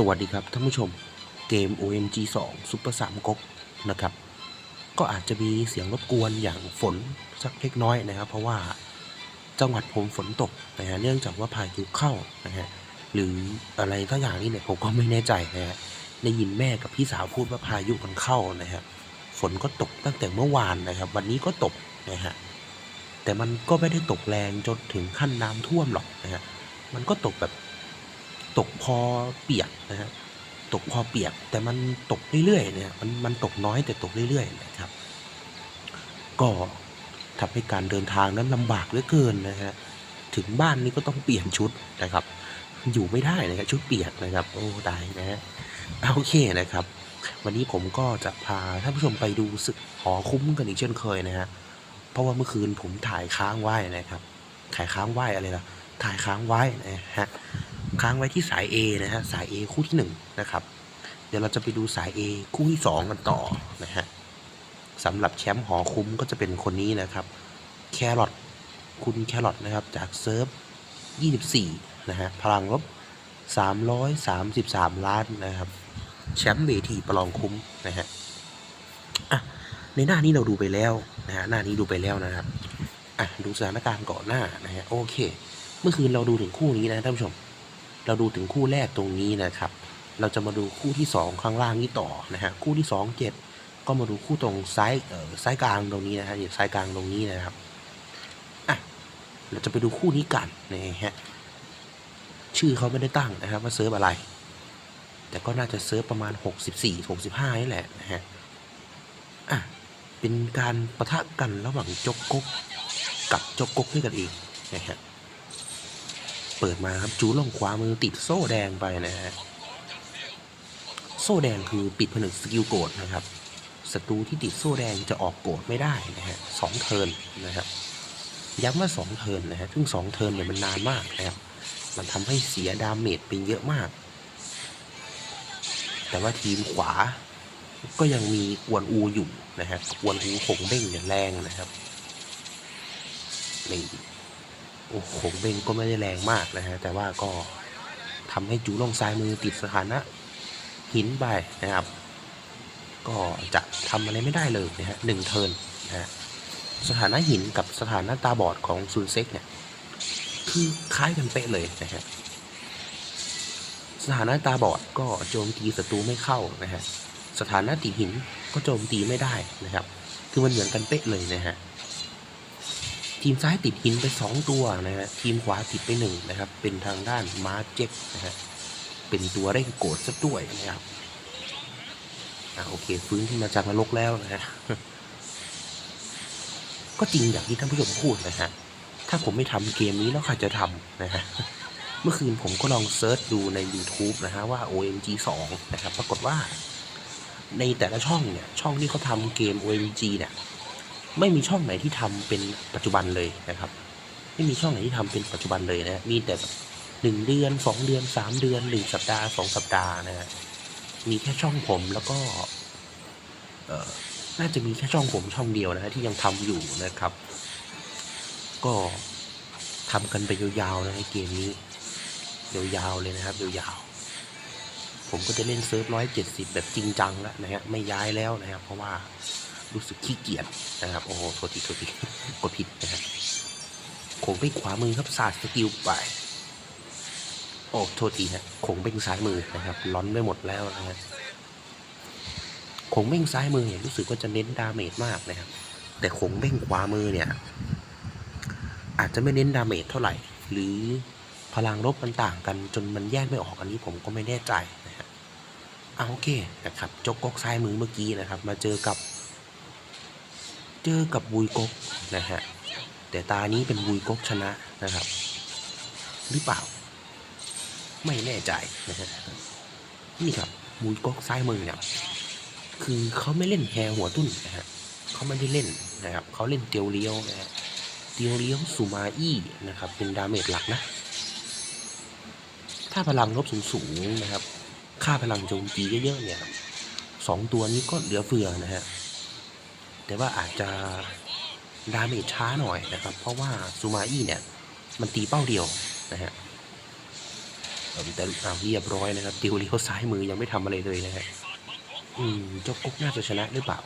สวัสดีครับท่านผู้ชมเกม OMG 2 Super 3ก๊กนะครับ ก็อาจจะมีเสียงรบกวนอย่างฝนสักเล็กน้อยนะครับ เพราะว่าจังหวัดผมฝนตกนะฮะเนื่องจากว่าพายุเข้านะฮะหรืออะไรทั้งอย่างนี้เนี่ยผมก็ไม่แน่ใจนะฮะได้ยินแม่กับพี่สาวพูดว่าพายุมันเข้านะฮะฝนก็ตกตั้งแต่เมื่อวานนะครับ วันนี้ก็ตกนะฮะแต่มันก็ไม่ได้ตกแรงจนถึงขั้นน้ำท่วมหรอกนะฮะมันก็ตกแบบ ตกพอเปียกนะฮะตกพอเปียกแต่มันตกเรื่อยๆเนี่ยมันมันตกน้อยแต่ตกเรื่อยๆนะครับ ก็ทำให้การเดินทางนั้นลำบากเหลือเกินนะฮะถึงบ้านนี่ก็ต้องเปลี่ยนชุดนะครับ อยู่ไม่ได้นะครับชุดเปียกนะครับ โอ้ตายนะฮะโอเคนะครับ วันนี้ผมก็จะพาท่านผู้ชมไปดูศึกหอคุ้มกันอีกเช่นเคยนะฮะเพราะว่าเมื่อคืนผมถ่ายค้างไว้นะครับถ่ายค้างไว้อะไรล่ะถ่ายค้างไว้นะฮะ ค้างไว้ที่สาย A นะฮะสาย A คู่ที่1นะครับเดี๋ยวเราจะไปดูสาย A คู่ที่ 2 กันต่อนะฮะสำหรับแชมป์หอคุ้มก็จะเป็นคนนี้นะครับแครอทคุณแครอทนะครับจากเซิร์ฟ 24 นะฮะพลังลบ 333 ล้านนะครับแชมป์เวทีประลองคุ้มนะฮะอะในหน้านี้เราดูไปแล้วนะฮะหน้านี้ดูไปแล้วนะครับอะดูสถานการณ์ก่อนหน้านะฮะโอเค เมื่อคืนเราดูถึงคู่นี้นะท่านผู้ชม เราดูถึงคู่แรกตรงนี้นะครับ เราจะมาดูคู่ที่สองข้างล่างนี้ต่อนะฮะคู่ที่สองเจ็ดก็มาดูคู่ตรงซ้ายเออซ้ายกลางตรงนี้นะฮะซ้ายกลางตรงนี้นะครับอะเราจะไปดูคู่นี้กันนะฮะชื่อเขาไม่ได้ตั้งนะครับว่าเซิร์ฟอะไร แต่ก็น่าจะเซิร์ฟประมาณ 64 65นี่แหละนะฮะอะเป็นการประทะกันระหว่างจกก๊กกับจกก๊กด้วยกันเองนะฮะ เปิดมาครับจูลงขวามือติดโซ่แดงไปนะฮะโซ่แดงคือปิดผนึกสกิลโกดนะครับศัตรูที่ติดโซ่แดงจะออกโกดไม่ได้นะฮะสองเทินนะครับย้ำว่าสองเทินนะฮะซึ่งสองเทินเนี่ยมันนานมากนะครับมันทำให้เสียดาเมจไปเยอะมาก แต่ว่าทีมขวาก็ยังมีกวนอูอยู่นะฮะกวนอูคงเบ้งอย่างแรงนะครับนี่ โอ้โหเบงก็ไม่ได้แรงมากนะฮะแต่ว่าก็ทำให้จูลองซ้ายมือติดสถานะ หินไปนะครับ ก็จะทำอะไรไม่ได้เลยนะฮะหนึ่งเทิร์นนะฮะสถานะหินกับสถานะตาบอดของซูนเซ็กเนี่ยคือคล้ายกันเป๊ะเลยนะฮะสถานะตาบอดก็โจมตีศัตรูไม่เข้านะฮะสถานะติดหินก็โจมตีไม่ได้นะครับ คือมันเหมือนกันเป๊ะเลยนะฮะ ทีมซ้ายติดหินไป 2 ตัวนะฮะทีมขวาติดไป1นะครับเป็นทางด้านมาร์เจ็บนะฮะเป็นตัวเร่งโกรธซะด้วยนะครับอ่าโอเคฟื้นขึ้นมาจากนรกแล้วนะฮะก็จริงอย่างที่ท่านผู้ชมพูดนะฮะถ้าผมไม่ทำเกมนี้แล้วใครจะทำนะฮะเมื่อคืนผมก็ลองเซิร์ชดูใน YouTube นะฮะว่า OMG 2นะครับปรากฏว่าในแต่ละช่องเนี่ยช่องที่เขาทำเกม OMG เนี่ย ไม่มีช่องไหนที่ทำเป็นปัจจุบันเลยนะครับ ไม่มีช่องไหนที่ทำเป็นปัจจุบันเลยนะมีแต่แบบหนึ่งเดือนสองเดือนสามเดือนหนึ่งสัปดาห์สองสัปดาห์นะฮะมีแค่ช่องผมแล้วก็น่าจะมีแค่ช่องผมช่องเดียวนะฮะที่ยังทำอยู่นะครับ ก็ทำกันไปยาวๆนะฮะเกมนี้ยาวๆเลยนะครับยาวๆผมก็จะเล่นเซิร์ฟร้อยเจ็ดสิบแบบจริงจังแล้วนะฮะไม่ย้ายแล้วนะครับเพราะว่า รู้สึกขี้เกียจนะครับ โอ้โหโทษทีโทษทีกดผิดนะครับโขงไปขวามือครับสาดสกิลไป โอ้โทษทีฮะโขงเบ้งซ้ายมือนะครับล้อนไปหมดแล้วนะฮะโขงเบ้งซ้ายมือเนี่ยรู้สึกว่าจะเน้นดาเมจมากนะครับ แต่โขงเบ้งขวามือเนี่ย อาจจะไม่เน้นดาเมจเท่าไหร่ หรือพลังลบมันต่างกันจนมันแยกไม่ออกอันนี้ผมก็ไม่แน่ใจนะฮะเอาโอเคนะครับจกกกซ้ายมือเมื่อกี้นะครับ มาเจอกับ เจอกับบุยกกนะฮะแต่ตานี้เป็นบุยกกชนะนะครับ หรือเปล่า ไม่แน่ใจนะฮะนี่ครับบุยกกซ้ายมือเนี่ยคือเขาไม่เล่นแฮหัวตุ้นนะฮะเขาไม่ได้เล่นนะครับเขาเล่นเตียวเลี้ยวนะฮะเตียวเลี้ยวซูมาอี้นะครับ เป็นดาเมจหลักนะถ้าพลังลบสูงๆนะครับ ค่าพลังโจมตีเยอะๆเนี่ยสองตัวนี้ก็เหลือเฟือนะฮะ แต่ว่าอาจจะดาเมจช้าหน่อยนะครับ เพราะว่าซูมาอี้เนี่ย มันตีเป้าเดียวนะฮะแต่อ้าเรียบร้อยนะครับติวเลี้ยวซ้ายมือยังไม่ทำอะไรเลยนะฮะอืมเจ้ากุ๊กน่าจะชนะหรือเปล่า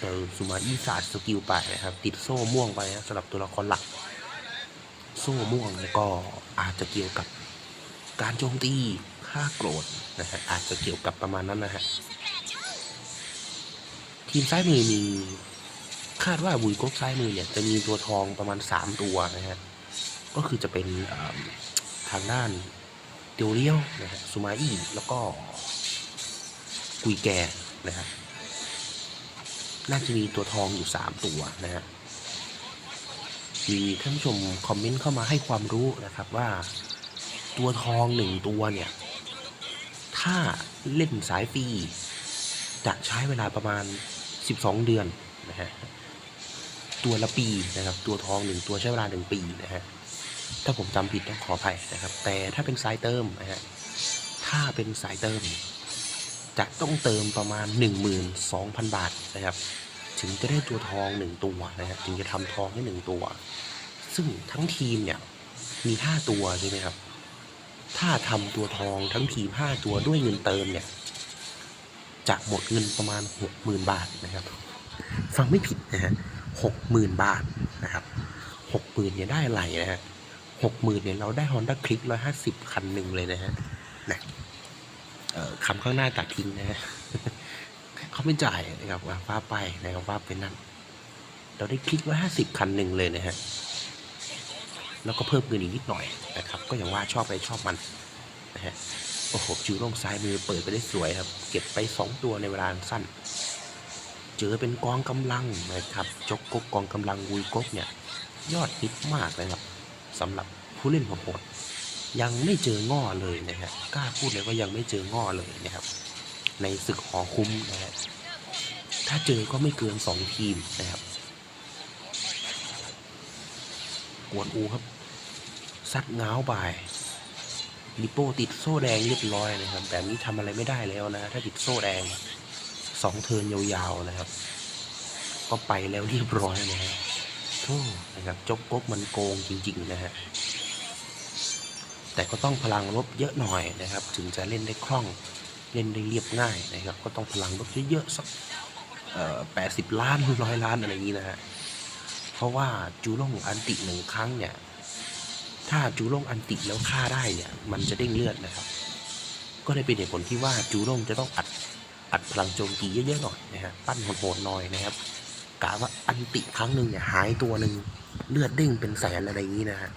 เออสุมาอี้สาดสกิลไปนะครับ ติดโซ่ม่วงไปนะสำหรับตัวละครหลัก โซ่ม่วงก็อาจจะเกี่ยวกับการโจมตีค่าโกรธนะฮะอาจจะเกี่ยวกับประมาณนั้นนะฮะ ทีมซ้ายมือมี คาดว่าบุยก๊กซ้ายมือเนี่ยจะมีตัวทองประมาณ 3 ตัวนะฮะ ก็คือจะเป็นทางด้านเตียวเลี้ยวนะฮะซูมาอี้แล้วก็กุยแกนะฮะน่าจะมีตัวทองอยู่ 3 ตัวนะฮะ มีท่านผู้ชมคอมเมนต์เข้ามาให้ความรู้นะครับว่าตัวทองหนึ่งตัวเนี่ย ถ้าเล่นสายฟรีจะใช้เวลาประมาณ 12 เดือนนะฮะตัวละปีนะครับ ตัวทองหนึ่งตัวใช้เวลาหนึ่งปีนะฮะถ้าผมจำผิดต้องขออภัยนะครับ แต่ถ้าเป็นสายเติมนะฮะถ้าเป็นสายเติม จะต้องเติมประมาณ 12,000 บาทนะครับ ถึงจะได้ตัวทองหนึ่งตัวนะฮะถึงจะทำทองได้หนึ่งตัว ซึ่งทั้งทีมเนี่ยมีห้าตัวใช่ไหมครับ ถ้าทำตัวทองทั้งทีมห้าตัวด้วยเงินเติมเนี่ย จะหมดเงินประมาณหกหมื่นบาทนะครับฟังไม่ผิดนะฮะหกหมื่นบาทนะครับหกหมื่นเนี่ยได้อะไรนะฮะหกหมื่นเนี่ยเราได้ Honda Click ร้อยห้าสิบคันหนึ่งเลยนะฮะนะคำข้างหน้าตัดทิ้งนะฮะเขาไม่จ่ายนะครับว่าไปนะครับว่าเป็นนั่นเราได้คลิกว่าห้าสิบคันหนึ่งเลยนะฮะแล้วก็เพิ่มเงินอีกนิดหน่อยนะครับ ก็อย่างว่าชอบไปชอบมันนะฮะ โอ้โหจูโร่งซ้ายมือเปิดไปได้สวยครับ เก็บไปสองตัวในเวลาสั้น เจอเป็นกองกำลังนะครับจกกกกองกำลังวุยกกเนี่ย ยอดฮิตมากนะครับสำหรับผู้เล่นหัวโหดยังไม่เจอง่อเลยนะฮะกล้าพูดเลยว่ายังไม่เจอง่อเลยนะครับ ในศึกหอคุ้มนะฮะถ้าเจอก็ไม่เกินสองทีมนะครับกวนอูครับซัดเง้าวไป ลิโป้ติดโซ่แดงเรียบร้อยนะครับ แบบนี้ทำอะไรไม่ได้แล้วนะ ถ้าติดโซ่แดงสองเทินยาวๆนะครับ ก็ไปแล้วเรียบร้อยนะฮะโธ่นะครับจกกมันโกงจริง ๆ นะฮะแต่ก็ต้องพลังลบเยอะหน่อยนะครับ ถึงจะเล่นได้คล่องเล่นได้เรียบง่ายนะครับ ก็ต้องพลังลบเยอะๆสักแปดสิบล้านร้อยล้านอะไรอย่างนี้นะฮะเพราะว่าจูโร่งอันติหนึ่งครั้งเนี่ย ถ้าจูร่งอันติแล้วฆ่าได้เนี่ย มันจะเด้งเลือดนะครับ ก็เลยเป็นเหตุผลที่ว่าจูร่งจะต้องอัดอัดพลังโจมตีเยอะๆหน่อยนะฮะปั้นโหดๆหน่อยนะครับกะว่าอันติครั้งหนึ่งเนี่ยหายตัวหนึ่งเลือดเด้งเป็นแสนอะไรอย่างนี้นะฮะ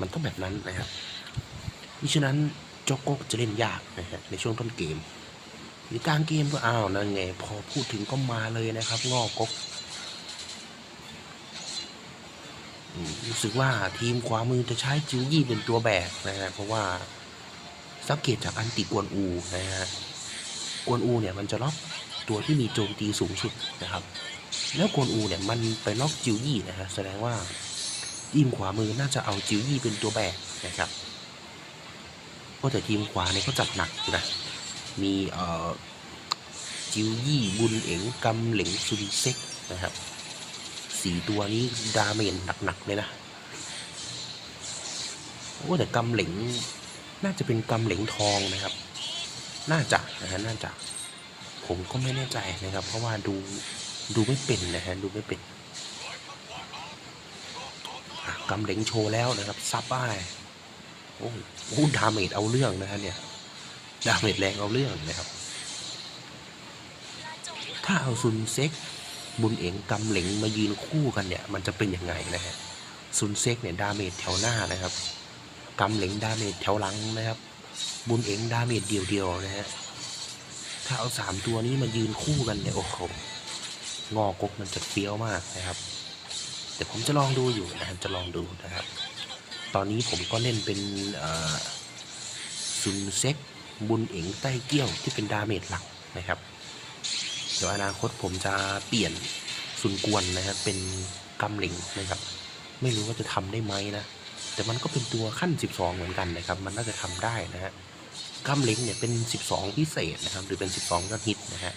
มันต้องแบบนั้นนะครับมิฉะนั้นโจกโกกจะเล่นยากนะฮะในช่วงต้นเกม หรือกลางเกมก็อ้าวนั่นไง พอพูดถึงก็มาเลยนะครับ งอกกอืม รู้สึกว่าทีมขวามือจะใช้จิวยี่เป็นตัวแบกนะฮะเพราะว่าสังเกตจากอันติกวนอูนะฮะกวนอูเนี่ยมันจะล็อกตัวที่มีโจมตีสูงสุดนะครับ แล้วกวนอูเนี่ยมันไปล็อกจิวยี่นะฮะแสดงว่าทีมขวามือน่าจะเอาจิวยี่เป็นตัวแบกนะครับก็แต่ทีมขวาเนี่ยเขาจัดหนักนะมีเอ่อจิวยี่บุญเอ๋งกำเหลงซุนเซ็กนะครับ สี่ตัวนี้ดาเมจหนักๆเลยนะ โอ้แต่กำเหลงน่าจะเป็นกำเหลงทองนะครับ น่าจะนะฮะน่าจะ ผมก็ไม่แน่ใจนะครับ เพราะว่าดูดูไม่เป็นนะฮะดูไม่เป็นกำเหลงโชว์แล้วนะครับซับไปโอ้โหดาเมจเอาเรื่องนะฮะเนี่ยดาเมจแรงเอาเรื่องนะครับ ถ้าเอาซุนเซ็ก บุญเอ๋งกำเหลงมายืนคู่กันเนี่ย มันจะเป็นยังไงนะฮะซุนเซ็กเนี่ยดาเมจแถวหน้านะครับกำเหลงดาเมจแถวหลังนะครับ บุญเอ๋งดาเมจเดียวๆนะฮะถ้าเอาสามตัวนี้มายืนคู่กันเนี่ยโอ้โหงอกกมันจะเฟี้ยวมากนะครับแต่ผมจะลองดูอยู่นะครับจะลองดูนะครับ ตอนนี้ผมก็เล่นเป็นซุนเซ็กบุญเอ๋งใต้เกี้ยวที่เป็นดาเมจหลักนะครับ เดี๋ยวอนาคตผมจะเปลี่ยนซุนกวนนะครับเป็นกำเหลิงนะครับ ไม่รู้ว่าจะทำได้ไหมนะแต่มันก็เป็นตัวขั้น 12 เหมือนกันนะครับ มันน่าจะทำได้นะฮะกำเหลิงเนี่ยเป็น 12 พิเศษนะครับ หรือเป็น 12ยอดฮิตนะฮะ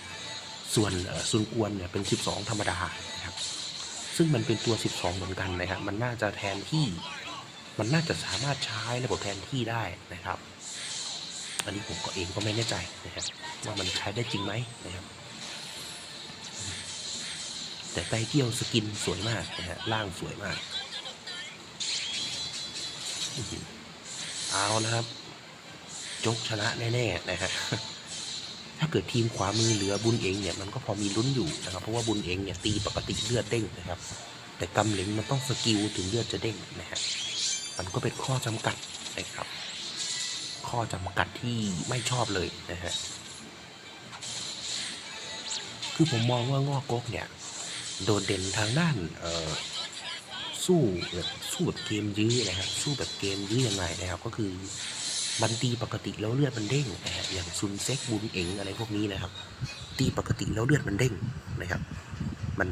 ส่วนเอ่อซุนกวนเนี่ยเป็น 12 ธรรมดานะครับ ซึ่งมันเป็นตัว 12 เหมือนกันนะครับมันน่าจะแทนที่ มันน่าจะสามารถใช้ระบบแทนที่ได้นะครับ อันนี้ผมก็เองก็ไม่แน่ใจนะครับว่ามันใช้ได้จริงไหมนะครับ แต่ไตเกียวสกินสวยมากนะฮะร่างสวยมากเอานะครับจกชนะแน่ๆนะฮะถ้าเกิดทีมขวามือเหลือบุญเองเนี่ยมันก็พอมีลุ้นอยู่นะครับเพราะว่าบุญเองเนี่ยตีปกติเลือดเด้งนะครับ แต่กำเหลงมันต้องสกิลถึงเลือดจะเด้งนะฮะมันก็เป็นข้อจำกัดนะครับ ข้อจำกัดที่ไม่ชอบเลยนะฮะคือผมมองว่างอกกกเนี่ย โดดเด่นทางด้านเอ่อสู้แบบสู้แบบเกมยื้อนะครับสู้แบบเกมยื้อยังไงนะครับก็คือมันตีปกติแล้วเลือดมันเด้งนะฮะอย่างซุนเซ็กบุญเอ๋งอะไรพวกนี้นะครับ ตีปกติแล้วเลือดมันเด้งนะครับ มัน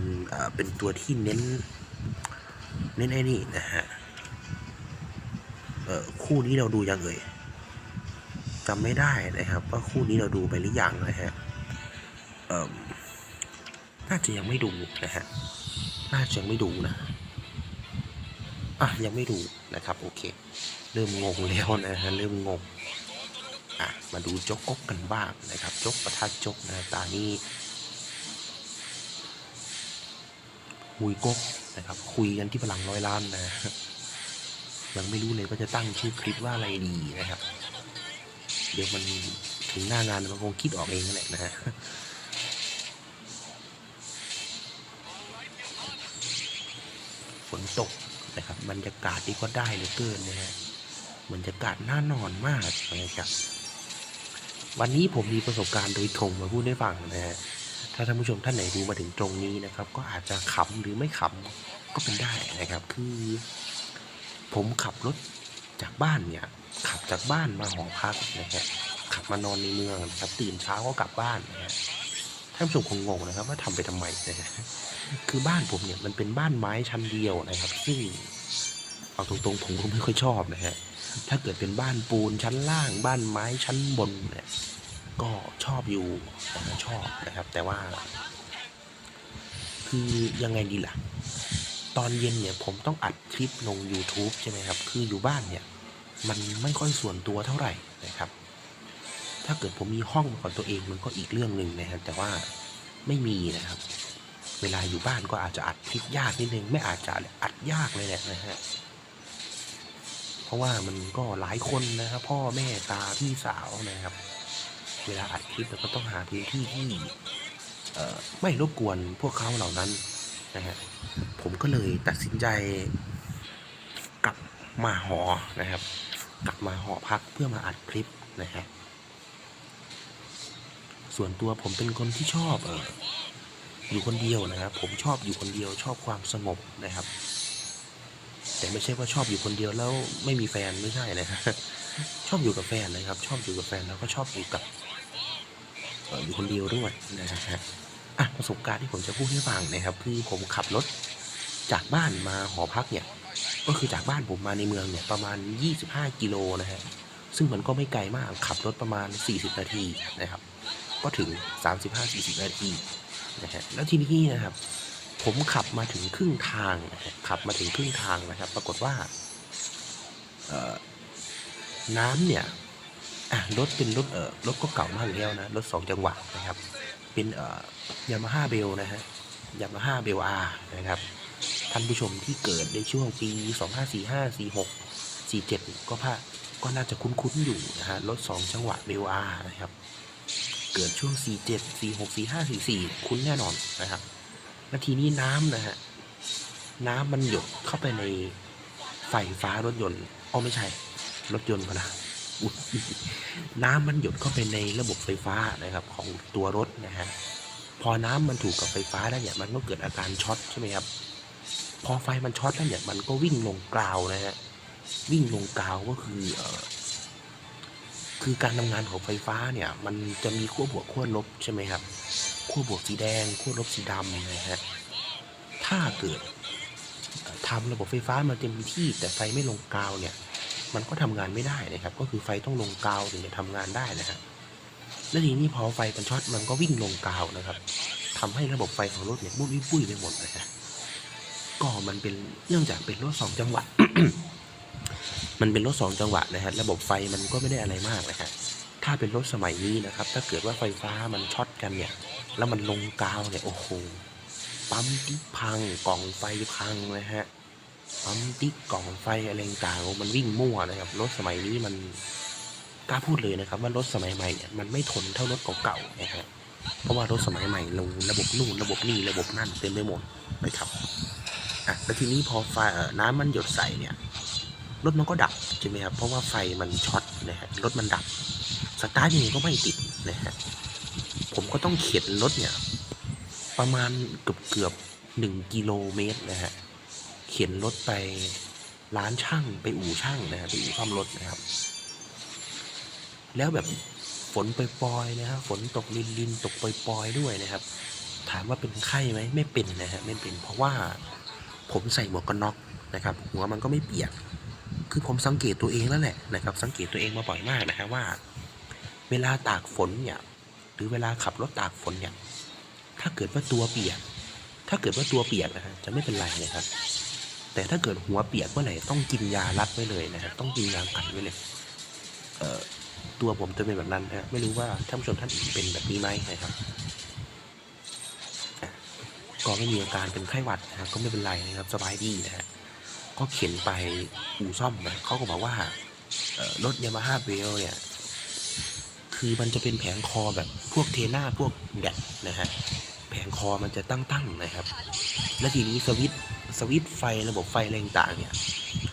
เป็นตัวที่เน้น เน้นไอ้นี่นะฮะคู่นี้เราดูยังเอ่ยจำไม่ได้นะครับ ว่าคู่นี้เราดูไปหรือยังนะฮะ น่าจะยังไม่ดูนะฮะ น่าจะยังไม่ดูนะ อะยังไม่ดูนะครับโอเค เริ่มงงแล้วนะฮะเริ่มงง อะมาดูจกกกกันบ้างนะครับ จกประทัดจกนะตานี้คุยกกนะครับ คุยกันที่พลังร้อยล้านนะ ยังไม่รู้เลยว่าจะตั้งชื่อคลิปว่าอะไรดีนะครับ เดี๋ยวมันถึงหน้างานมันคงคิดออกเองนั่นแหละนะฮะ นตกนะครับบรรยากาศนี่ก็ได้เหลือเกินนะฮะบรรยากาศน่านอนมากนะครับวันนี้ผมมีประสบการณ์โดยตรงมาพูดให้ฟังนะฮะถ้าท่านผู้ชมท่านไหนดูมาถึงตรงนี้นะครับ ก็อาจจะขำหรือไม่ขำก็เป็นได้นะครับ คือ ผมขับรถจากบ้านเนี่ย ขับจากบ้านมาหอพักนะครับขับมานอนในเมืองนะครับตื่นเช้าก็กลับบ้านนะฮะ ท่านผู้ชมคงงงนะครับ ว่าทำไปทำไมนะฮะคือบ้านผมเนี่ยมันเป็นบ้านไม้ชั้นเดียวนะครับ ซึ่งเอาตรงๆผมก็ไม่ค่อยชอบนะฮะถ้าเกิดเป็นบ้านปูนชั้นล่าง บ้านไม้ชั้นบนเนี่ยก็ชอบอยู่ชอบนะครับ แต่ว่า คือยังไงดีล่ะ ตอนเย็นเนี่ยผมต้องอัดคลิปลง YouTube ใช่ไหมครับ คืออยู่บ้านเนี่ย มันไม่ค่อยส่วนตัวเท่าไหร่นะครับ ถ้าเกิดผมมีห้องของตัวเองมันก็อีกเรื่องหนึ่งนะครับ แต่ว่าไม่มีนะครับ เวลาอยู่บ้านก็อาจจะอัดคลิปยากนิดนึง ไม่อาจจะอัดยากเลยแหละนะฮะ เพราะว่ามันก็หลายคนนะครับ พ่อแม่ตาพี่สาวนะครับ เวลาอัดคลิปเราก็ต้องหาพื้นที่ที่ไม่รบกวนพวกเขาเหล่านั้นนะฮะ ผมก็เลยตัดสินใจกลับมาหอนะครับ กลับมาหอพักเพื่อมาอัดคลิปนะฮะ ส่วนตัวผมเป็นคนที่ชอบเอออยู่คนเดียวนะครับ ผมชอบอยู่คนเดียวชอบความสงบนะครับ แต่ไม่ใช่ว่าชอบอยู่คนเดียวแล้วไม่มีแฟนไม่ใช่นะครับชอบอยู่กับแฟนนะครับ ชอบอยู่กับแฟนแล้วก็ชอบอยู่กับอยู่คนเดียวด้วยนะฮะอะประสบการณ์ที่ผมจะพูดให้ฟังนะครับ คือผมขับรถจากบ้านมาหอพักเนี่ย ก็คือจากบ้านผมมาในเมืองเนี่ยประมาณ 25 กิโลนะฮะ ซึ่งมันก็ไม่ไกลมากขับรถประมาณ 40 นาทีนะครับ ก็ถึง 35-40 นาทีนะฮะแล้วทีนี้นะครับ ผมขับมาถึงครึ่งทางนะฮะขับมาถึงครึ่งทางนะครับ ปรากฏว่าน้ำเนี่ยรถเป็นรถเออรถก็เก่ามากแล้วนะรถสองจังหวะนะครับ เป็นเออยามาฮ่าเบลนะฮะยามาฮ่าเบลอาร์นะครับท่านผู้ชมที่เกิดในช่วงปี 2545 46 47 ก็พา ก็น่าจะคุ้นๆอยู่นะฮะรถสองจังหวะเบลอานะครับ เกิดช่วง 47 46 45 44 คุ้นแน่นอนนะครับแล้วทีนี้น้ำนะฮะน้ำมันหยดเข้าไปในไฟฟ้ารถยนต์อ๋อไม่ใช่ รถยนต์พนะน้ำมันหยดเข้าไปในระบบไฟฟ้านะครับ ของตัวรถนะฮะพอน้ำมันถูกกับไฟฟ้าแล้วเนี่ยมันก็เกิดอาการช็อตใช่ไหมครับ พอไฟมันช็อตแล้วเนี่ยมันก็วิ่งลงกราวนะฮะ วิ่งลงกาวก็คือเออคือการทำงานของไฟฟ้าเนี่ย มันจะมีขั้วบวกขั้วลบใช่ไหมครับขั้วบวกสีแดงขั้วลบสีดำนะฮะถ้าเกิดทำระบบไฟฟ้ามาเต็มที่แต่ไฟไม่ลงกาวเนี่ย มันก็ทำงานไม่ได้นะครับ ก็คือไฟต้องลงกาวถึงจะทำงานได้นะฮะแล้วทีนี้พอไฟมันช็อตมันก็วิ่งลงกาวนะครับทำให้ระบบไฟของรถเนี่ยบุ้ยปุ้ยไปหมดนะฮะก็มันเป็นเนื่องจากเป็นรถสองจังหวะ มันเป็นรถสองจังหวะนะฮะระบบไฟมันก็ไม่ได้อะไรมากนะฮะถ้าเป็นรถสมัยนี้นะครับ ถ้าเกิดว่าไฟฟ้ามันช็อตกันเนี่ย แล้วมันลงกาวเนี่ยโอ้โหปั๊มติ๊กพังกล่องไฟพังนะฮะปั๊มติ๊กกล่องไฟอะไรต่างมันวิ่งมั่วนะครับรถสมัยนี้มันกล้าพูดเลยนะครับว่ารถสมัยใหม่เนี่ยมันไม่ทนเท่ารถเก่าๆนะฮะเพราะว่ารถสมัยใหม่ลงระบบนู่นระบบนี่ระบบนั่นเต็มไปหมดนะครับอะแล้วทีนี้พอไฟเอ่อน้ำมันหยดใส่เนี่ย รถมันก็ดับใช่ไหมครับเพราะว่าไฟมันช็อตนะฮะรถมันดับสตาร์ทยังไงก็ไม่ติดนะฮะผมก็ต้องเข็นรถเนี่ย ประมาณเกือบเกือบหนึ่งกิโลเมตรนะฮะเข็นรถไปร้านช่างไปอู่ช่างนะฮะไปอู่ซ่อมรถนะครับ แล้วแบบฝนปล่อยๆนะครับฝนตกลินลินตกปล่อยๆด้วยนะครับ ถามว่าเป็นไข้ไหมไม่เป็นนะฮะไม่เป็นเพราะว่าผมใส่หมวกกันน็อกนะครับ หัวมันก็ไม่เปียก คือผมสังเกตตัวเองแล้วแหละนะครับ สังเกตตัวเองมาบ่อยมากนะฮะว่า เวลาตากฝนเนี่ยหรือเวลาขับรถตากฝนเนี่ย ถ้าเกิดว่าตัวเปียก ถ้าเกิดว่าตัวเปียกนะฮะจะไม่เป็นไรนะครับ แต่ถ้าเกิดหัวเปียกเมื่อไหร่ต้องกินยารัดไว้เลยนะฮะต้องกินยากันไว้เลยเอ่อตัวผมจะเป็นแบบนั้นนะฮะไม่รู้ว่าท่านผู้ชมท่านอื่นเป็นแบบนี้ไหมนะครับก็ไม่มีอาการเป็นไข้หวัดนะฮะก็ไม่เป็นไรนะครับสบายดีนะฮะ ก็เข็นไปอู่ซ่อมนะเขาก็บอกว่ารถยามาฮ่าเบลเนี่ย คือมันจะเป็นแผงคอแบบพวกเทน่าพวกแดดนะฮะแผงคอมันจะตั้งๆนะครับ และทีนี้สวิตสวิตไฟระบบไฟอะไรต่างเนี่ย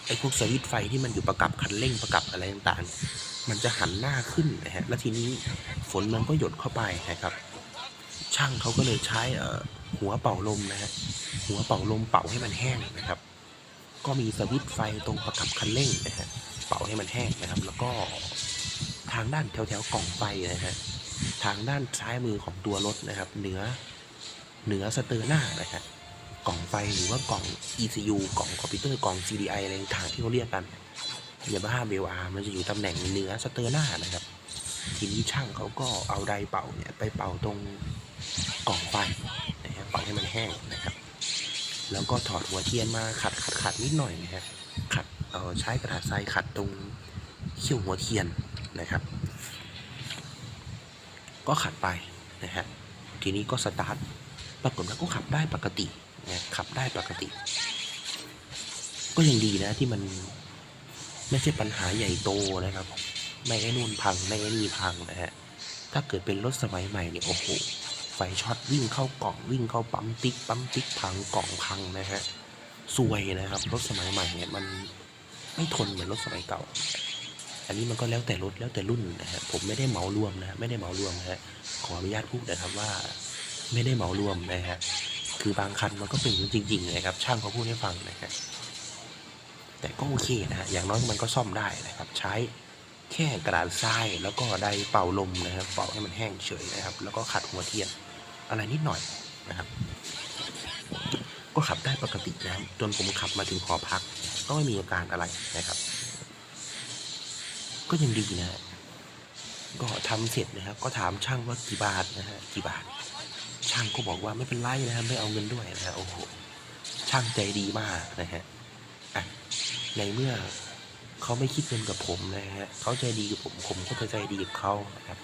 ไอ้พวกสวิตไฟที่มันอยู่ประกับคันเร่งประกับอะไรต่างๆมันจะหันหน้าขึ้นนะฮะ แล้วทีนี้ฝนมันก็หยดเข้าไปนะครับ ช่างเขาก็เลยใช้หัวเป่าลมนะฮะ หัวเป่าลมเป่าให้มันแห้งนะครับ ก็มีสวิตช์ไฟตรงประกับคันเร่งนะฮะเป่าให้มันแห้งนะครับ แล้วก็ทางด้านแถวๆกล่องไฟนะฮะทางด้านซ้ายมือของตัวรถนะครับ เหนือเหนือสเตอร์หน้านะฮะกล่องไฟหรือว่ากล่อง ECU กล่องคอมพิวเตอร์กล่อง CDI อะไรต่างที่เขาเรียกกันยามาฮ่าเบลอาร์มันจะอยู่ตำแหน่งเหนือสเตอร์หน้านะครับ ทีนี้ช่างเขาก็เอาไดเป่าเนี่ยไปเป่าตรงกล่องไฟนะฮะเป่าให้มันแห้งนะครับ แล้วก็ถอดหัวเทียนมาขัดขัดขัดนิดหน่อยนะฮะขัดเออใช้กระดาษทรายขัดตรงเขี้ยวหัวเทียนนะครับ ก็ขัดไปนะฮะทีนี้ก็สตาร์ทปรากฏว่าก็ขับได้ปกตินะขับได้ปกติ ก็ยังดีนะที่มันไม่ใช่ปัญหาใหญ่โตนะครับ ไม่ไอ้นู่นพังไม่ไอ้นี่พังนะฮะถ้าเกิดเป็นรถสมัยใหม่เนี่ยโอ้โห ไฟช็อตวิ่งเข้ากล่องวิ่งเข้าปั๊มติ๊กปั๊มติ๊กพังกล่องพังนะฮะซวยนะครับรถสมัยใหม่เนี่ยมันไม่ทนเหมือนรถสมัยเก่า อันนี้มันก็แล้วแต่รถแล้วแต่รุ่นนะฮะผมไม่ได้เหมารวมนะไม่ได้เหมารวมนะฮะขออนุญาตพูดนะครับว่า ไม่ได้เหมารวมนะฮะคือบางคันมันก็เป็นจริงๆนะครับ ช่างเขาพูดให้ฟังนะฮะแต่ก็โอเคนะฮะอย่างน้อยมันก็ซ่อมได้นะครับ ใช้แค่กระดาษทรายแล้วก็ไดร์เป่าลมนะครับเป่าให้มันแห้งเฉยนะครับ แล้วก็ขัดหัวเทียน อะไรนิดหน่อยนะครับ ก็ขับได้ปกตินะจนผมขับมาถึงหอพัก ก็ไม่มีอาการอะไรนะครับ ก็ยังดีนะฮะก็ทำเสร็จนะครับ ก็ถามช่างว่ากี่บาทนะฮะกี่บาท ช่างก็บอกว่าไม่เป็นไรนะครับไม่เอาเงินด้วยนะฮะโอ้โหช่างใจดีมากนะฮะอะในเมื่อเขาไม่คิดเงินกับผมนะฮะเขาใจดีกับผมผมก็จะใจดีกับเขานะครับ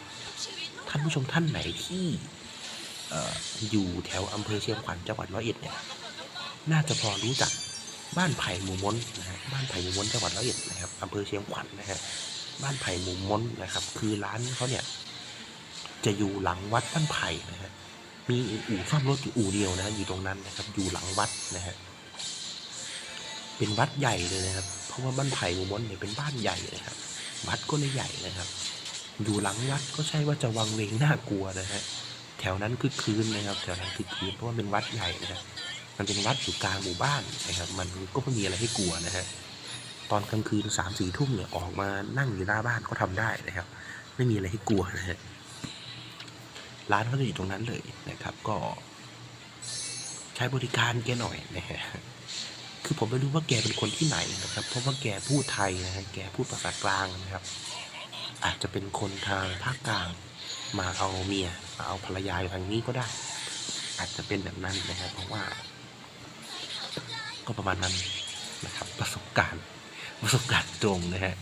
ท่านผู้ชมท่านไหนที่ ออยู่แถวอำเภอเชียงขวัญจังหวัดร้อยเอ็ดเนี่ยน่าจะพอรู้จักบ้านไผ่หมู่ม้นนะฮะบ้านไผ่หมู่ม้นจังหวัดร้อยเอ็ดนะครับอำเภอเชียงขวัญนะฮะบ้านไผ่หมู่ม้นนะครับ คือร้านเขาเนี่ยจะอยู่หลังวัดบ้านไผ่นะฮะมีอู่ซ่อมรถอยู่อู่เดียวนะฮะอยู่ตรงนั้นนะครับ อยู่หลังวัดนะฮะเป็นวัดใหญ่เลยนะครับ เพราะว่าบ้านไผ่หมู่ม้นเนี่ยเป็นบ้านใหญ่นะครับ วัดก็เลยใหญ่นะครับ อยู่หลังวัดก็ใช่ว่าจะวังเวงน่ากลัวนะฮะ แถวนั้นคือคืนนะครับ แถวนั้นคือคืนเพราะว่าเป็นวัดใหญ่นะครับมันเป็นวัดอยู่กลางหมู่บ้านนะครับ มันก็ไม่มีอะไรให้กลัวนะฮะตอนกลางคืนสามสี่ทุ่มเนี่ยออกมานั่งอยู่หน้าบ้านก็ทำได้นะครับ ไม่มีอะไรให้กลัวนะฮะร้านเขาจะอยู่ตรงนั้นเลยนะครับ ก็ ใช้บริการแกหน่อยนะฮะคือผมไม่รู้ว่าแกเป็นคนที่ไหนนะครับ เพราะว่าแกพูดไทยนะฮะแกพูดภาษากลางนะครับ อาจจะเป็นคนทางภาคกลางมาเอาเมีย เอาภรรยาอยู่ทางนี้ก็ได้ อาจจะเป็นแบบนั้นนะครับ เพราะว่า ก็ประมาณนั้นนะครับ ประสบการณ์ประสบการณ์ตรงนะฮะ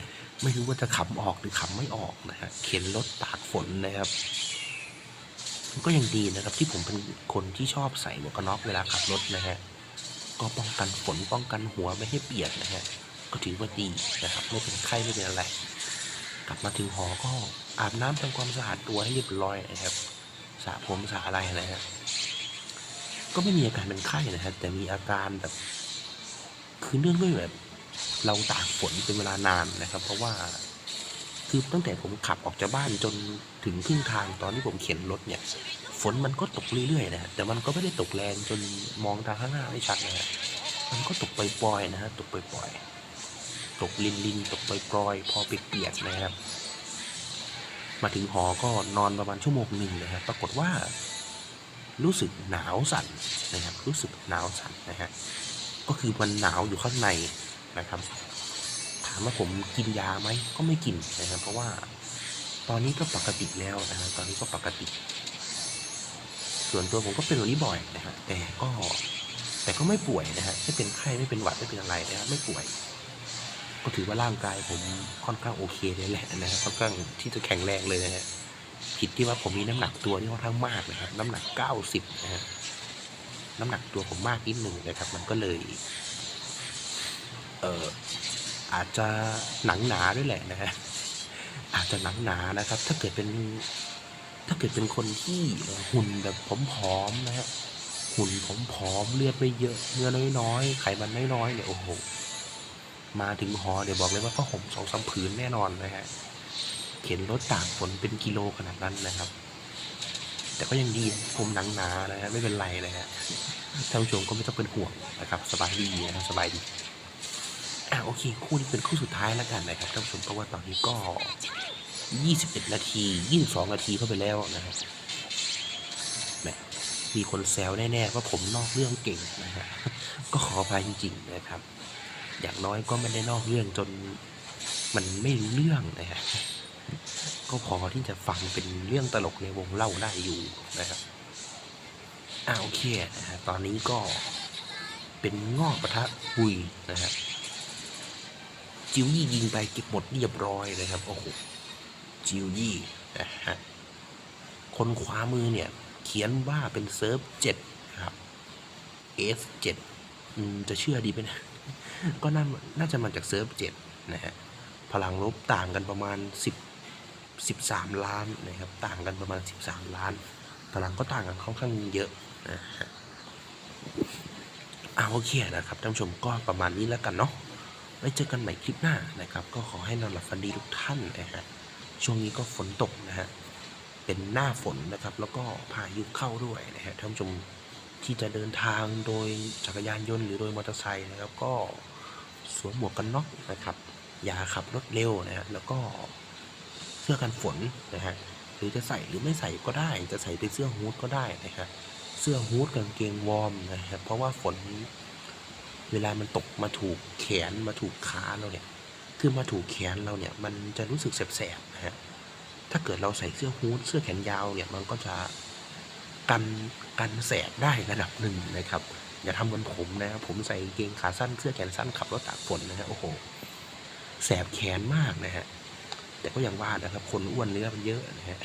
ไม่รู้ว่าจะขำออกหรือขำไม่ออกนะฮะเข็นรถตากฝนนะครับก็ยังดีนะครับที่ผมเป็นคนที่ชอบใส่หมวกกันน็อกเวลาขับรถนะฮะก็ป้องกันฝนป้องกันหัวไม่ให้เปียกนะฮะก็ถือว่าดีนะครับไม่เป็นไข้ไม่เป็นอะไร กลับมาถึงหอก็อาบน้ำทำความสะอาดตัวให้เรียบร้อยนะครับ สระผมสระอะไรนะฮะก็ไม่มีอาการเป็นไข้นะฮะแต่มีอาการแบบคือเนื่องด้วยแบบเราตากฝนเป็นเวลานานนะครับ เพราะว่าคือตั้งแต่ผมขับออกจากบ้านจนถึงครึ่งทางตอนที่ผมเข็นรถเนี่ย ฝนมันก็ตกเรื่อยๆนะฮะแต่มันก็ไม่ได้ตกแรงจนมองทางข้างหน้าไม่ชัดนะฮะมันก็ตกปล่อยๆนะฮะตกปล่อยๆตกลินลินๆตกปล่อยๆพอเปียกๆนะครับ มาถึงหอก็นอนประมาณชั่วโมงหนึ่งนะครับปรากฏว่ารู้สึกหนาวสั่นนะครับ รู้สึกหนาวสั่นนะฮะก็คือมันหนาวอยู่ข้างในนะครับ ถามว่าผมกินยาไหมก็ไม่กินนะครับ เพราะว่าตอนนี้ก็ปกติแล้วนะฮะตอนนี้ก็ปกติ ส่วนตัวผมก็เป็นแบบนี้บ่อยนะฮะแต่ก็แต่ก็ไม่ป่วยนะฮะไม่เป็นไข้ไม่เป็นหวัดไม่เป็นอะไรนะฮะไม่ป่วย ก็ถือว่าร่างกายผมค่อนข้างโอเคเลยแหละนะค่อนข้างที่จะแข็งแรงเลยนะฮะผิดที่ว่าผมมีน้ำหนักตัวที่ค่อนข้างมากนะครับน้ำหนักเก้าสิบนะฮะน้ำหนักตัวผมมากนิดหนึ่งนะครับ มันก็เลยเอ่ออาจจะหนังหนาด้วยแหละนะฮะอาจจะหนังหนานะครับ ถ้าเกิดเป็น ถ้าเกิดเป็นคนที่หุ่นแบบผอมๆนะฮะหุ่นผอมๆเลือดไม่เยอะเนื้อน้อยๆไขมันน้อยๆเนี่ยโอ้โห มาถึงหอเดี๋ยวบอกเลยว่าผ้าห่มสองสามผืนแน่นอนนะฮะเข็นรถตากฝนเป็นกิโลขนาดนั้นนะครับ แต่ก็ยังดีผมหนังหนานะฮะไม่เป็นไรนะฮะท่านผู้ชมก็ไม่ต้องเป็นห่วงนะครับ สบายดีนะครับสบายดีอะโอเค คู่นี้เป็นคู่สุดท้ายแล้วกันนะครับท่านผู้ชมเพราะว่าตอนนี้ก็ 21 นาที 22 นาทีเข้าไปแล้วนะครับแหมมีคนแซวแน่ๆว่าผมนอกเรื่องเก่งนะฮะก็ขออภัยจริงๆนะครับ อย่างน้อยก็ไม่ได้นอกเรื่องจนมันไม่รู้เรื่องนะฮะก็พอที่จะฟังเป็นเรื่องตลกในวงเล่าได้อยู่นะครับอ่าโอเคนะฮะตอนนี้ก็เป็นงอกประทะบุยนะฮะจิวยี่ยิงไปเก็บหมดเรียบร้อยเลยครับโอ้โหจิวยี่นะฮะคนขวามือเนี่ย เขียนว่าเป็นเซิร์ฟเจ็ดครับ S เจ็ดจะเชื่อดีไหมนะ ก็น่าน่าจะมาจากเซิร์ฟเจ็ดนะฮะพลังลบต่างกันประมาณสิบสิบสามล้านนะครับต่างกันประมาณสิบสามล้าน พลังก็ต่างกันค่อนข้างเยอะนะฮะอ่าโอเคนะครับท่านผู้ชมก็ประมาณนี้แล้วกันเนาะไว้เจอกันใหม่คลิปหน้านะครับ ก็ขอให้นอนหลับฝันดีทุกท่านนะฮะช่วงนี้ก็ฝนตกนะฮะเป็นหน้าฝนนะครับ แล้วก็พายุเข้าด้วยนะฮะท่านผู้ชม ที่จะเดินทางโดยจักรยานยนต์หรือโดยมอเตอร์ไซค์นะครับ ก็สวมหมวกกันน็อกนะครับ อย่าขับรถเร็วนะฮะแล้วก็เสื้อกันฝนนะฮะหรือจะใส่หรือไม่ใส่ก็ได้ จะใส่เป็นเสื้อฮู้ดก็ได้นะครับเสื้อฮู้ดกางเกงวอร์มนะครับเพราะว่าฝนเวลามันตกมาถูกแขนมาถูกขาเราเนี่ยคือมาถูกแขนเราเนี่ยมันจะรู้สึกแสบๆนะฮะถ้าเกิดเราใส่เสื้อฮู้ดเสื้อแขนยาวเนี่ยมันก็จะกัน กันแสบได้ระดับหนึ่งนะครับ อย่าทำเหมือนผมนะครับผมใส่กางเกงขาสั้นเสื้อแขนสั้นขับรถตากฝนนะฮะโอ้โหแสบแขนมากนะฮะแต่ก็ยังว่านะครับ คนอ้วนเนื้อมันเยอะนะฮะ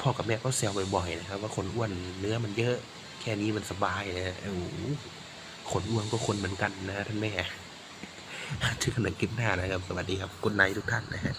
พ่อกับแม่ก็แซวบ่อยๆนะครับ ว่าคนอ้วนเนื้อมันเยอะ แค่นี้มันสบายนะฮะโอ้โหคนอ้วนก็คนเหมือนกันนะฮะท่านแม่ที่กำลังกินหน้านะครับ สวัสดีครับกุณไนทุกท่านนะฮะ